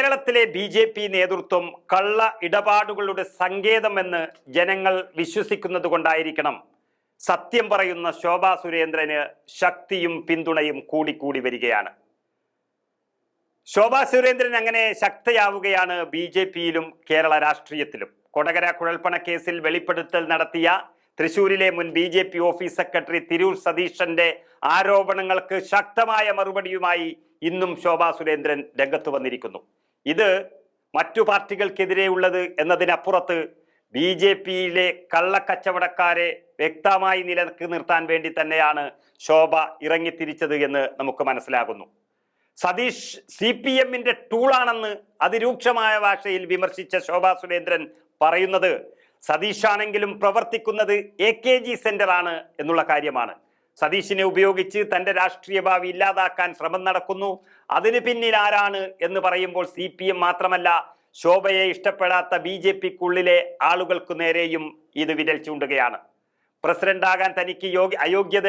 കേരളത്തിലെ B J P നേതൃത്വം കള്ള ഇടപാടുകളുടെ സങ്കേതമെന്ന് ജനങ്ങൾ വിശ്വസിക്കുന്നത് കൊണ്ടായിരിക്കണം. സത്യം പറയുന്ന ശോഭാ സുരേന്ദ്രന് ശക്തിയും പിന്തുണയും കൂടിക്കൂടി വരികയാണ്. ശോഭാ സുരേന്ദ്രൻ അങ്ങനെ ശക്തയാവുകയാണ് ബി ജെ പിയിലും കേരള രാഷ്ട്രീയത്തിലും. കൊടകര കുഴൽപ്പണ കേസിൽ വെളിപ്പെടുത്തൽ നടത്തിയ തൃശൂരിലെ മുൻ B J P office secretary Tirur സതീശന്റെ ആരോപണങ്ങൾക്ക് ശക്തമായ മറുപടിയുമായി ഇന്നും ശോഭാ സുരേന്ദ്രൻ രംഗത്ത് വന്നിരിക്കുന്നു. ഇത് മറ്റു പാർട്ടികൾക്കെതിരെ ഉള്ളത് എന്നതിനപ്പുറത്ത് ബി ജെ പിയിലെ കള്ളക്കച്ചവടക്കാരെ വ്യക്തമായി നിലയ്ക്ക് നിർത്താൻ വേണ്ടി തന്നെയാണ് ശോഭ ഇറങ്ങിത്തിരിച്ചത് എന്ന് നമുക്ക് മനസ്സിലാകുന്നു. സതീഷ് സി പി എമ്മിന്റെ ടൂളാണെന്ന് അതിരൂക്ഷമായ ഭാഷയിൽ വിമർശിച്ച ശോഭാ സുരേന്ദ്രൻ പറയുന്നത് സതീഷാണെങ്കിലും പ്രവർത്തിക്കുന്നത് എ കെ ജി സെന്റർ ആണ് എന്നുള്ള കാര്യമാണ്. സതീഷിനെ ഉപയോഗിച്ച് തന്റെ രാഷ്ട്രീയ ഭാവി ഇല്ലാതാക്കാൻ ശ്രമം നടക്കുന്നു. അതിന് പിന്നിൽ ആരാണ് എന്ന് പറയുമ്പോൾ സി മാത്രമല്ല ശോഭയെ ഇഷ്ടപ്പെടാത്ത ബി ജെ പിക്കുള്ളിലെ ആളുകൾക്കു നേരെയും ഇത് വിരൽ ചൂണ്ടുകയാണ്. പ്രസിഡന്റ് ആകാൻ തനിക്ക് യോഗ്യ അയോഗ്യത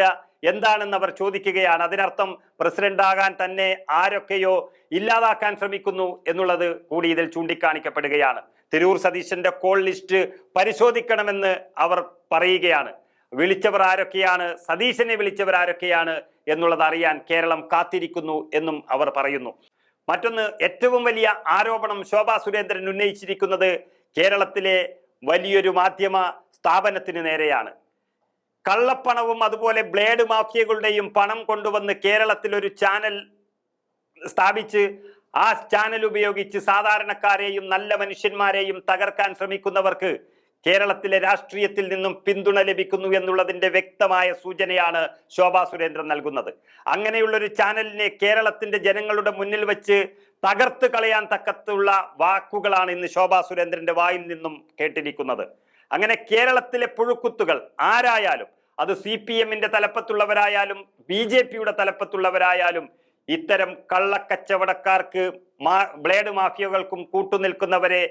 എന്താണെന്ന് അവർ ചോദിക്കുകയാണ്. അതിനർത്ഥം പ്രസിഡന്റ് ആകാൻ തന്നെ ആരൊക്കെയോ ഇല്ലാതാക്കാൻ ശ്രമിക്കുന്നു എന്നുള്ളത് കൂടി ഇതിൽ ചൂണ്ടിക്കാണിക്കപ്പെടുകയാണ്. തിരൂർ സതീശന്റെ കോൾ ലിസ്റ്റ് പരിശോധിക്കണമെന്ന് അവർ പറയുകയാണ്. വിളിച്ചവർ ആരൊക്കെയാണ്? സതീശനെ വിളിച്ചവർ ആരൊക്കെയാണ്? എന്നുള്ളത് അറിയാൻ കേരളം കാത്തിരിക്കുന്നു എന്നും അവർ പറയുന്നു. മറ്റൊന്ന് ഏറ്റവും വലിയ ആരോപണം ശോഭാ സുരേന്ദ്രൻ ഉന്നയിച്ചിരിക്കുന്നത് കേരളത്തിലെ വലിയൊരു മാധ്യമ സ്ഥാപനത്തിന് നേരെയാണ്. കള്ളപ്പണവും അതുപോലെ ബ്ലേഡ് മാഫിയകളുടെയും പണം കൊണ്ടുവന്ന് കേരളത്തിൽ ഒരു ചാനൽ സ്ഥാപിച്ച് ആ ചാനൽ ഉപയോഗിച്ച് സാധാരണക്കാരെയും നല്ല മനുഷ്യന്മാരെയും തകർക്കാൻ ശ്രമിക്കുന്നവർക്ക് കേരളത്തിലെ രാഷ്ട്രീയത്തിൽ നിന്നും പിന്തുണ ലഭിക്കുന്നു എന്നുള്ളതിന്റെ വ്യക്തമായ സൂചനയാണ് ശോഭാ സുരേന്ദ്രൻ നൽകുന്നത്. അങ്ങനെയുള്ളൊരു ചാനലിനെ കേരളത്തിന്റെ ജനങ്ങളുടെ മുന്നിൽ വെച്ച് തകർത്ത് കളയാൻ തക്കത്തുള്ള വാക്കുകളാണ് ഇന്ന് ശോഭാ സുരേന്ദ്രന്റെ വായിൽ നിന്നും കേട്ടിരിക്കുന്നത്. അങ്ങനെ കേരളത്തിലെ പുഴുക്കുത്തുകൾ ആരായാലും അത് സി പി എമ്മിന്റെ തലപ്പത്തുള്ളവരായാലും ബി ജെ പിയുടെ തലപ്പത്തുള്ളവരായാലും ഇത്തരം കള്ളക്കച്ചവടക്കാർക്ക് ബ്ലേഡ് മാഫിയകൾക്കും കൂട്ടുനിൽക്കുന്നവരെ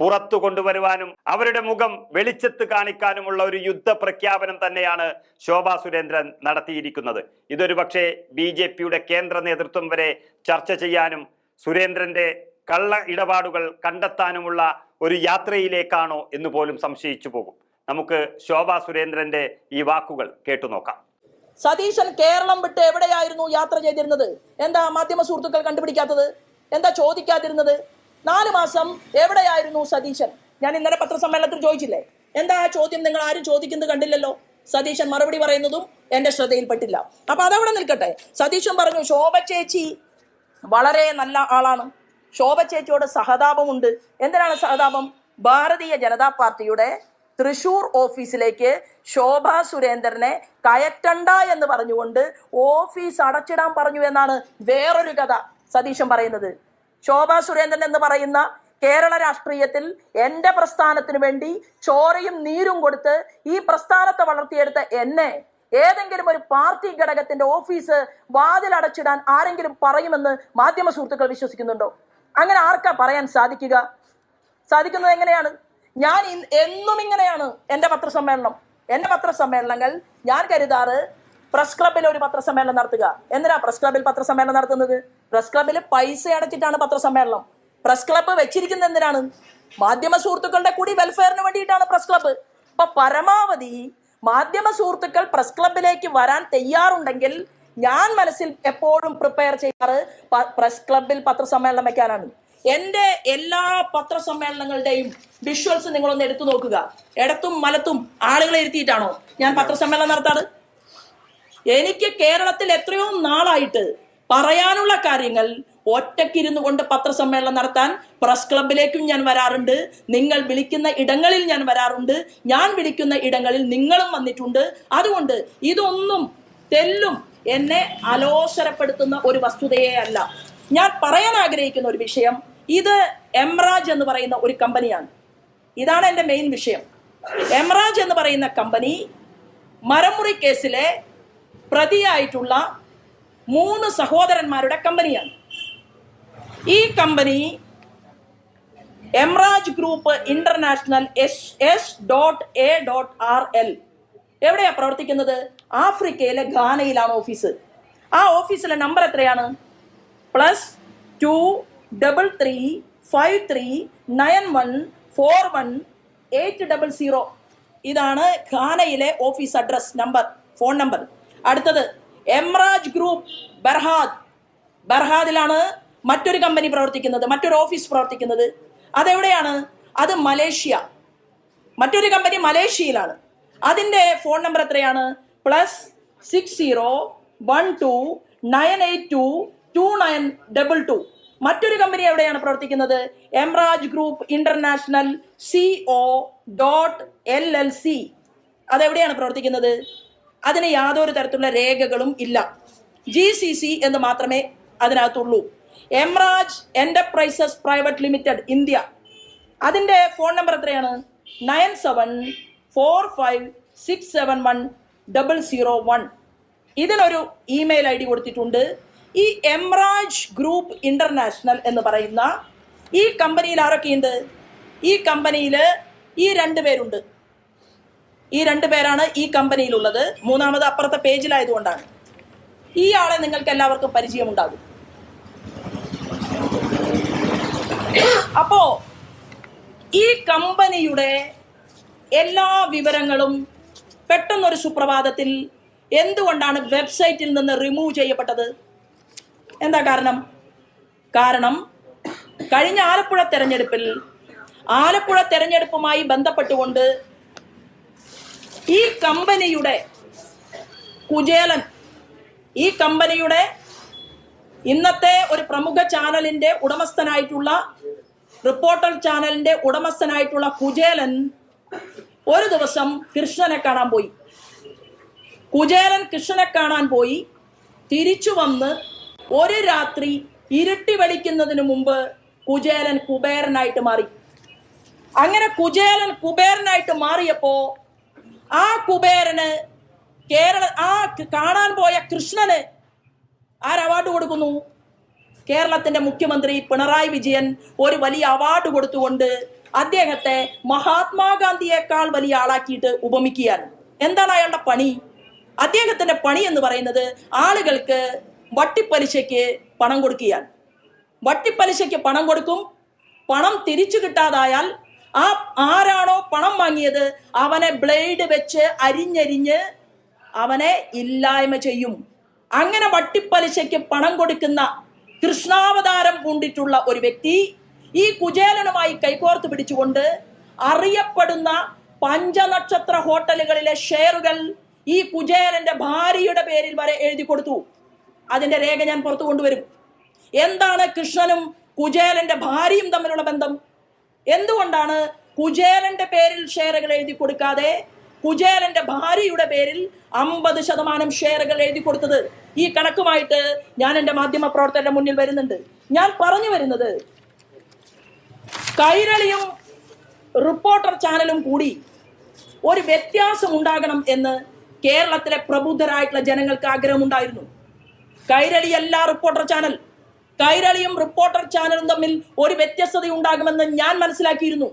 പുറത്തു കൊണ്ടുവരുവാനും അവരുടെ മുഖം വെളിച്ചത്ത് കാണിക്കാനുമുള്ള ഒരു യുദ്ധ പ്രഖ്യാപനം തന്നെയാണ് ശോഭാ സുരേന്ദ്രൻ നടത്തിയിരിക്കുന്നത്. ഇതൊരു പക്ഷേ ബി ജെ പിയുടെ കേന്ദ്ര നേതൃത്വം വരെ ചർച്ച ചെയ്യാനും സുരേന്ദ്രന്റെ കള്ള ഇടപാടുകൾ കണ്ടെത്താനുമുള്ള ഒരു യാത്രയിലേക്കാണോ എന്ന് പോലും സംശയിച്ചു പോകും. നമുക്ക് ശോഭാ സുരേന്ദ്രന്റെ ഈ വാക്കുകൾ കേട്ടുനോക്കാം സതീശൻ കേരളം വിട്ട് എവിടെയായിരുന്നു യാത്ര ചെയ്തിരുന്നത്? എന്താ മാധ്യമ സുഹൃത്തുക്കൾ കണ്ടുപിടിക്കാത്തത്? എന്താ ചോദിക്കാതിരുന്നത്? നാല് മാസം എവിടെയായിരുന്നു സതീശൻ? ഞാൻ ഇന്നലെ പത്രസമ്മേളനത്തിൽ ചോദിച്ചില്ലേ? എന്താ ആ ചോദ്യം? നിങ്ങൾ ആരും ചോദിക്കുന്നത് കണ്ടില്ലല്ലോ? സതീശൻ മറുപടി പറയുന്നതും എന്റെ ശ്രദ്ധയിൽപ്പെട്ടില്ല. അപ്പൊ അതവിടെ നിൽക്കട്ടെ. സതീശൻ പറഞ്ഞു ശോഭ ചേച്ചി വളരെ നല്ല ആളാണ്. ശോഭ ചേച്ചിയോട് സഹതാപമുണ്ട്. എന്തിനാണ് സഹതാപം? ഭാരതീയ ജനതാ പാർട്ടിയുടെ തൃശൂർ ഓഫീസിലേക്ക് ശോഭ സുരേന്ദ്രനെ കയറ്റണ്ട എന്ന് പറഞ്ഞുകൊണ്ട് ഓഫീസ് അടച്ചിടാൻ പറഞ്ഞു എന്നാണ് വേറൊരു കഥ സതീശൻ പറയുന്നത്. ശോഭ സുരേന്ദ്രൻ എന്ന് പറയുന്ന കേരള രാഷ്ട്രീയത്തിൽ എന്റെ പ്രസ്ഥാനത്തിന് വേണ്ടി ചോരയും നീരും കൊടുത്ത് ഈ പ്രസ്ഥാനത്തെ വളർത്തിയെടുത്ത എന്നെ ഏതെങ്കിലും ഒരു പാർട്ടി ഘടകത്തിന്റെ ഓഫീസ് വാതിലടച്ചിടാൻ ആരെങ്കിലും പറയുമെന്ന് മാധ്യമ സുഹൃത്തുക്കൾ വിശ്വസിക്കുന്നുണ്ടോ? അങ്ങനെ ആർക്കാ പറയാൻ സാധിക്കുക? സാധിക്കുന്നത് എങ്ങനെയാണ്? ഞാൻ എന്നും ഇങ്ങനെയാണ് എന്റെ പത്രസമ്മേളനം. എന്റെ പത്രസമ്മേളനങ്ങൾ ഞാൻ കരുതാറ് പ്രസ് ക്ലബിൽ ഒരു പത്രസമ്മേളനം നടത്തുക. എന്തിനാ പ്രസ് ക്ലബിൽ പത്രസമ്മേളനം നടത്തുന്നത്? പ്രസ് ക്ലബിൽ പൈസ അടച്ചിട്ടാണ് പത്രസമ്മേളനം. പ്രസ് ക്ലബ്ബ് വെച്ചിരിക്കുന്നത് എന്തിനാണ്? മാധ്യമ സുഹൃത്തുക്കളുടെ കൂടി വെൽഫെയറിന് വേണ്ടിയിട്ടാണ് പ്രസ് ക്ലബ്ബ് അപ്പൊ പരമാവധി മാധ്യമ സുഹൃത്തുക്കൾ പ്രസ് ക്ലബിലേക്ക് വരാൻ തയ്യാറുണ്ടെങ്കിൽ ഞാൻ മനസ്സിൽ എപ്പോഴും പ്രിപ്പയർ ചെയ്യാറ് പ്രസ് ക്ലബിൽ പത്രസമ്മേളനം വെക്കാനാണ്. എന്റെ എല്ലാ പത്രസമ്മേളനങ്ങളുടെയും വിഷ്വൽസ് നിങ്ങളൊന്ന് എടുത്തു നോക്കുക. ഇടത്തും മലത്തും ആളുകളെ ഇരുത്തിയിട്ടാണോ ഞാൻ പത്രസമ്മേളനം നടത്താറ്? എനിക്ക് കേരളത്തിൽ എത്രയോ നാളായിട്ട് പറയാനുള്ള കാര്യങ്ങൾ ഒറ്റക്കിരുന്നു കൊണ്ട് പത്രസമ്മേളനം നടത്താൻ പ്രസ് ക്ലബിലേക്കും ഞാൻ വരാറുണ്ട്. നിങ്ങൾ വിളിക്കുന്ന ഇടങ്ങളിൽ ഞാൻ വരാറുണ്ട്. ഞാൻ വിളിക്കുന്ന ഇടങ്ങളിൽ നിങ്ങളും വന്നിട്ടുണ്ട്. അതുകൊണ്ട് ഇതൊന്നും തെല്ലും എന്നെ അലോസരപ്പെടുത്തുന്ന ഒരു വസ്തുതയേ അല്ല. ഞാൻ പറയാൻ ആഗ്രഹിക്കുന്ന ഒരു വിഷയം ഇത് എംറാജ് എന്ന് പറയുന്ന ഒരു കമ്പനിയാണ്. ഇതാണ് എന്റെ മെയിൻ വിഷയം. എംറാജ് എന്ന് പറയുന്ന കമ്പനി മരമുറി കേസിലെ പ്രതിയായിട്ടുള്ള മൂന്ന് സഹോദരന്മാരുടെ കമ്പനിയാണ്. ഈ company Emraj group international S S dot A dot R L. എവിടെയാ പ്രവർത്തിക്കുന്നത്? ആഫ്രിക്കയിലെ ഘാനയിലാണ് ഓഫീസ്. ആ ഓഫീസിലെ നമ്പർ എത്രയാണ്? Plus two double three five three nine one four one eight double zero. ഇതാണ് ഖാനയിലെ office address number phone number. അടുത്തത് Emraj group ബർഹാദ്. ബർഹാദിലാണ് മറ്റൊരു കമ്പനി പ്രവർത്തിക്കുന്നത് മറ്റൊരു ഓഫീസ് പ്രവർത്തിക്കുന്നത്. അതെവിടെയാണ്? അത് മലേഷ്യ. മറ്റൊരു കമ്പനി മലേഷ്യയിലാണ്. അതിന്റെ ഫോൺ നമ്പർ എത്രയാണ്? Plus six zero one two nine eight two two nine double two. മറ്റൊരു കമ്പനി എവിടെയാണ് പ്രവർത്തിക്കുന്നത്? Emraj group international C O dot L L C. അതെവിടെയാണ് പ്രവർത്തിക്കുന്നത്? അതിന് യാതൊരു തരത്തിലുള്ള രേഖകളും ഇല്ല. ജി സി സി എന്ന് മാത്രമേ അതിനകത്തുള്ളൂ. Emraj enterprises private limited India. അതിന്റെ ഫോൺ നമ്പർ എത്രയാണ്? Nine seven four five six seven one double zero one. ഇതിനൊരു ഇമെയിൽ ഐ ഡി കൊടുത്തിട്ടുണ്ട്. ഈ എംറാജ് ഗ്രൂപ്പ് ഇന്റർനാഷണൽ എന്ന് പറയുന്ന ഈ കമ്പനിയിൽ ആരൊക്കെയുണ്ട് ഈ കമ്പനിയിൽ ഈ രണ്ട് പേരുണ്ട്. ഈ രണ്ട് പേരാണ് ഈ കമ്പനിയിലുള്ളത്. മൂന്നാമത് അപ്പുറത്തെ പേജിലായതുകൊണ്ടാണ്. ഈ ആളെ നിങ്ങൾക്ക് എല്ലാവർക്കും പരിചയമുണ്ടാകും. അപ്പോ ഈ കമ്പനിയുടെ എല്ലാ വിവരങ്ങളും പെട്ടെന്നൊരു സുപ്രഭാതത്തിൽ എന്തുകൊണ്ടാണ് വെബ്സൈറ്റിൽ നിന്ന് റിമൂവ് ചെയ്യപ്പെട്ടത്? എന്താ കാരണം? കാരണം കഴിഞ്ഞ ആലപ്പുഴ തെരഞ്ഞെടുപ്പിൽ ആലപ്പുഴ തെരഞ്ഞെടുപ്പുമായി ബന്ധപ്പെട്ടുകൊണ്ട് ഈ കമ്പനിയുടെ കുചേലൻ ഈ കമ്പനിയുടെ ഇന്നത്തെ ഒരു പ്രമുഖ ചാനലിന്റെ ഉടമസ്ഥനായിട്ടുള്ള റിപ്പോർട്ടർ ചാനലിന്റെ ഉടമസ്ഥനായിട്ടുള്ള കുചേലൻ ഒരു ദിവസം കൃഷ്ണനെ കാണാൻ പോയി. കുചേലൻ കൃഷ്ണനെ കാണാൻ പോയി. തിരിച്ചു വന്ന് ഒരു രാത്രി ഇരുട്ടി വെളിക്കുന്നതിന് മുമ്പ് കുചേലൻ കുബേരനായിട്ട് മാറി. അങ്ങനെ കുചേലൻ കുബേരനായിട്ട് മാറിയപ്പോ ആ കുബേരന് കേരള ആ കാണാൻ പോയ കൃഷ്ണന് അവാർഡ് കൊടുക്കുന്നു? കേരളത്തിന്റെ മുഖ്യമന്ത്രി പിണറായി വിജയൻ ഒരു വലിയ അവാർഡ് കൊടുത്തുകൊണ്ട് അദ്ദേഹത്തെ മഹാത്മാഗാന്ധിയേക്കാൾ വലിയ ആളാക്കിയിട്ട് ഉപമിക്കുകയാണ്. എന്താണ് അയാളുടെ പണി? അദ്ദേഹത്തിന്റെ പണി എന്ന് പറയുന്നത് ആളുകൾക്ക് വട്ടിപ്പലിശയ്ക്ക് പണം കൊടുക്കുകയാൽ വട്ടിപ്പലിശയ്ക്ക് പണം കൊടുക്കും പണം തിരിച്ചു കിട്ടാതായാൽ ആ ആരാണോ പണം വാങ്ങിയത് അവനെ ബ്ലേഡ് വെച്ച് അരിഞ്ഞരിഞ്ഞ് അവനെ ഇല്ലായ്മ ചെയ്യും. അങ്ങനെ വട്ടിപ്പലിശയ്ക്ക് പണം കൊടുക്കുന്ന കൃഷ്ണാവതാരം പൂണ്ടിട്ടുള്ള ഒരു വ്യക്തി ഈ കുചേലനുമായി കൈകോർത്ത് പിടിച്ചുകൊണ്ട് അറിയപ്പെടുന്ന പഞ്ചനക്ഷത്ര ഹോട്ടലുകളിലെ ഷെയറുകൾ ഈ കുചേലന്റെ ഭാര്യയുടെ പേരിൽ വരെ എഴുതി കൊടുത്തു. അതിന്റെ രേഖ ഞാൻ പുറത്തു കൊണ്ടുവരും. എന്താണ് കൃഷ്ണനും കുചേലന്റെ ഭാര്യയും തമ്മിലുള്ള ബന്ധം? എന്തുകൊണ്ടാണ് കുചേലന്റെ പേരിൽ ഷെയറുകൾ എഴുതി കൊടുക്കാതെ കുചേലന്റെ ഭാര്യയുടെ പേരിൽ അമ്പത് ശതമാനം ഷെയറുകൾ എഴുതി കൊടുത്തത്. ഈ കണക്കുമായിട്ട് ഞാൻ എന്റെ മാധ്യമ പ്രവർത്തകരുടെ മുന്നിൽ വരുന്നുണ്ട്. ഞാൻ പറഞ്ഞു വരുന്നത് കൈരളിയും റിപ്പോർട്ടർ ചാനലും കൂടി ഒരു വ്യത്യാസം ഉണ്ടാകണം എന്ന് കേരളത്തിലെ പ്രബുദ്ധരായിട്ടുള്ള ജനങ്ങൾക്ക് ആഗ്രഹമുണ്ടായിരുന്നു. കൈരളി അല്ല റിപ്പോർട്ടർ ചാനൽ. കൈരളിയും റിപ്പോർട്ടർ ചാനലും തമ്മിൽ ഒരു വ്യത്യസ്തത ഉണ്ടാകുമെന്ന് ഞാൻ മനസ്സിലാക്കിയിരുന്നു.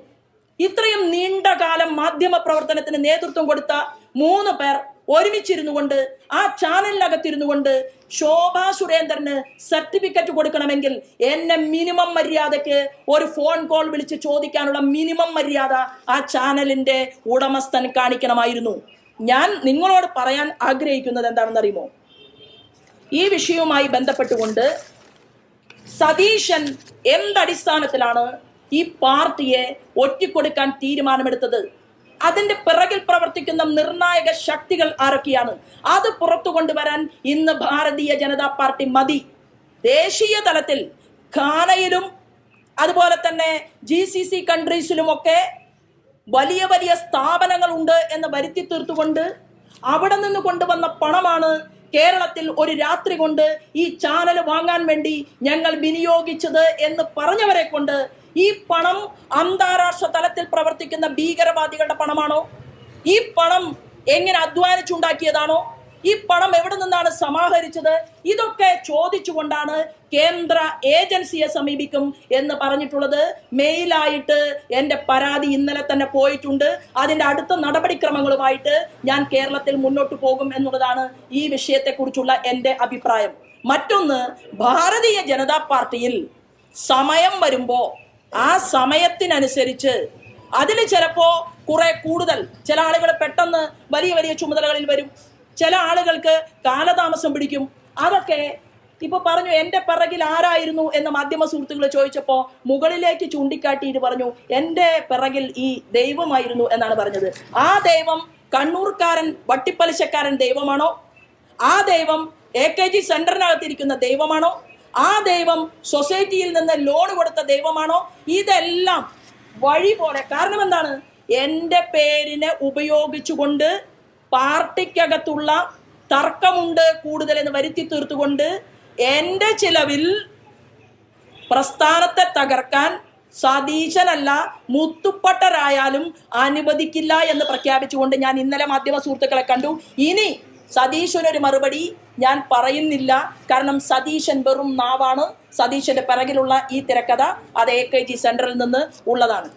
ഇത്രയും നീണ്ട കാലം മാധ്യമ പ്രവർത്തനത്തിന് നേതൃത്വം കൊടുത്ത മൂന്ന് പേർ ഒരുമിച്ചിരുന്നു കൊണ്ട് ആ ചാനലിനകത്തിരുന്നു കൊണ്ട് ശോഭാ സുരേന്ദ്രന് സർട്ടിഫിക്കറ്റ് കൊടുക്കണമെങ്കിൽ എന്നെ മിനിമം മര്യാദയ്ക്ക് ഒരു ഫോൺ കോൾ വിളിച്ച് ചോദിക്കാനുള്ള മിനിമം മര്യാദ ആ ചാനലിന്റെ ഉടമസ്ഥൻ കാണിക്കണമായിരുന്നു. ഞാൻ നിങ്ങളോട് പറയാൻ ആഗ്രഹിക്കുന്നത് എന്താണെന്ന് അറിയുമോ ഈ വിഷയവുമായി ബന്ധപ്പെട്ടുകൊണ്ട് സതീശൻ എന്തടിസ്ഥാനത്തിലാണ് ഈ പാർട്ടിയെ ഒറ്റിക്കൊടുക്കാൻ തീരുമാനമെടുത്തത്. അതിന്റെ പിറകിൽ പ്രവർത്തിക്കുന്ന നിർണായക ശക്തികൾ ആരൊക്കെയാണ്? അത് പുറത്തു കൊണ്ടുവരാൻ ഇന്ന് ഭാരതീയ ജനതാ പാർട്ടി മതി. ദേശീയ തലത്തിൽ ഖാനയിലും അതുപോലെ തന്നെ ജി സി സി കൺട്രീസിലുമൊക്കെ വലിയ വലിയ സ്ഥാപനങ്ങളുണ്ട് എന്ന് വരുത്തി തീർത്തുകൊണ്ട് അവിടെ നിന്ന് കൊണ്ടുവന്ന പണമാണ് കേരളത്തിൽ ഒരു രാത്രി കൊണ്ട് ഈ ചാനൽ വാങ്ങാൻ വേണ്ടി ഞങ്ങൾ വിനിയോഗിച്ചത് എന്ന് പറഞ്ഞവരെ കൊണ്ട് ഈ പണം അന്താരാഷ്ട്ര തലത്തിൽ പ്രവർത്തിക്കുന്ന ഭീകരവാദികളുടെ പണമാണോ? ഈ പണം എങ്ങനെ അധ്വാനിച്ചുണ്ടാക്കിയതാണോ? ഈ പണം എവിടെ നിന്നാണ് സമാഹരിച്ചത്? ഇതൊക്കെ ചോദിച്ചുകൊണ്ടാണ് കേന്ദ്ര ഏജൻസിയെ സമീപിക്കും എന്ന് പറഞ്ഞിട്ടുള്ളത്. മെയിലായിട്ട് എന്റെ പരാതി ഇന്നലെ തന്നെ പോയിട്ടുണ്ട്. അതിന്റെ അടുത്ത നടപടിക്രമങ്ങളുമായിട്ട് ഞാൻ കേരളത്തിൽ മുന്നോട്ട് പോകും എന്നുള്ളതാണ് ഈ വിഷയത്തെക്കുറിച്ചുള്ള എന്റെ അഭിപ്രായം. മറ്റൊന്ന് ഭാരതീയ ജനതാ പാർട്ടിയിൽ സമയം വരുമ്പോ ആ സമയത്തിനനുസരിച്ച് അതിൽ ചിലപ്പോൾ കുറെ കൂടുതൽ ചില ആളുകൾ പെട്ടെന്ന് വലിയ വലിയ ചുമതലകളിൽ വരും. ചില ആളുകൾക്ക് കാലതാമസം പിടിക്കും. അതൊക്കെ ഇപ്പൊ പറഞ്ഞു എന്റെ പിറകിൽ ആരായിരുന്നു? എന്ന് മാധ്യമ സുഹൃത്തുക്കൾ ചോദിച്ചപ്പോ മുകളിലേക്ക് ചൂണ്ടിക്കാട്ടിയിട്ട് പറഞ്ഞു എന്റെ പിറകിൽ ഈ ദൈവമായിരുന്നു എന്നാണ് പറഞ്ഞത്. ആ ദൈവം കണ്ണൂർക്കാരൻ വട്ടിപ്പലിശക്കാരൻ ദൈവമാണോ? ആ ദൈവം എ കെ ജി സെന്ററിനകത്തിരിക്കുന്ന ദൈവമാണോ? ആ ദൈവം സൊസൈറ്റിയിൽ നിന്ന് ലോൺ കൊടുത്ത ദൈവമാണോ? ഇതെല്ലാം വഴി പോലെ. കാരണം എന്താണ്? എന്റെ പേരിനെ ഉപയോഗിച്ചുകൊണ്ട് പാർട്ടിക്കകത്തുള്ള തർക്കമുണ്ട് കൂടുതൽ എന്ന് വരുത്തി തീർത്തുകൊണ്ട് എന്റെ ചിലവിൽ പ്രസ്ഥാനത്തെ തകർക്കാൻ സതീശനല്ല മുത്തുപ്പട്ടരായാലും അനുവദിക്കില്ല എന്ന് പ്രഖ്യാപിച്ചുകൊണ്ട് ഞാൻ ഇന്നലെ മാധ്യമ സുഹൃത്തുക്കളെ കണ്ടു. ഇനി സതീശനൊരു മറുപടി ഞാൻ പറയുന്നില്ല. കാരണം സതീശൻ വെറും നാവാണ്. സതീശന്റെ പിറകിലുള്ള ഈ തിരക്കഥ അത് എ കെ ജി സെന്ററിൽ നിന്ന് ഉള്ളതാണ്.